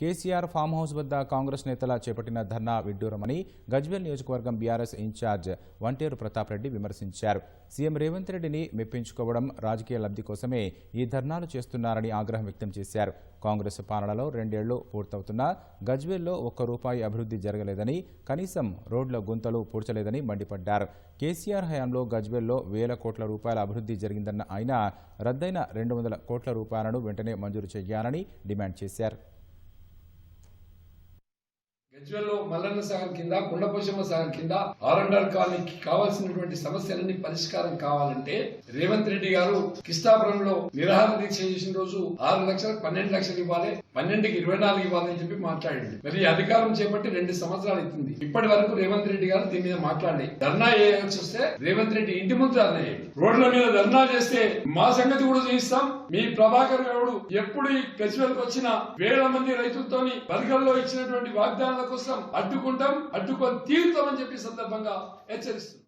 KCR farm house వద్ద కాంగ్రెస్ నేతల చేపట్టిన ధర్నా విడ్డూరమని గజ్వేల్ నియోజకవర్గం BRS in charge Vanteru Pratap Reddy విమర్శించారు. సీఎం రేవంత్ రెడ్డిని మెప్పించుకోవడం రాజకీయ లబ్ధి కోసమే ఈ ధర్నాలు చేస్తున్నారని ఆగ్రహం వ్యక్తం చేశారు. కాంగ్రెస్ పాలనలో రెండేళ్ళు పూర్తవుతున్నా గజ్వేల్లో ఒక్క రూపాయి అభివృద్ధి జరగలేదని కనీసం రోడ్ల గుంతలు పూడ్చలేదని మండిపడ్డారు. కేసీఆర్ హయాంలో గజ్వేల్లో వేల కోట్ల రూపాయల అభివృద్ధి జరిగిందన్న ఆయన రద్దయిన రెండు వందల కోట్ల రూపాయలను వెంటనే మంజూరు చేయాలని డిమాండ్ చేశారు. గజ్వెల్లో మల్లన్న సాగర్ కింద కొండపోశమ్మ సాగర్ కింద ఆర్ కాలనీకి కావాల్సినటువంటి సమస్యలన్నీ పరిష్కారం కావాలంటే రేవంత్ రెడ్డి గారు కిస్తాపురంలో నిరాహార దీక్ష చేసిన రోజు ఆరు లక్షలకు పన్నెండు లక్షలు ఇవ్వాలి పన్నెండుకి ఇరవై నాలుగు ఇవ్వాలని చెప్పి మాట్లాడింది. మరి అధికారం చేపట్టి రెండు సంవత్సరాలు అవుతుంది. ఇప్పటి వరకు రేవంత్ రెడ్డి గారు దీని మీద మాట్లాడి ధర్నా చేయాల్సి వస్తే రేవంత్ రెడ్డి ఇంటి ముందు ధర్నా రోడ్ల మీద ధర్నా చేస్తే మా సంగతి కూడా చూపిస్తాం. మీ ప్రభాకర్ గౌడు ఎప్పుడు ఈ గజ్వెల్కి వచ్చిన వేల మంది రైతులతోని బరిగల్లో ఇచ్చినటువంటి వాగ్దానాలు కోసం అడ్డుకుంటాం అడ్డుకొని తీరుతామని చెప్పి సందర్భంగా హెచ్చరిస్తుంది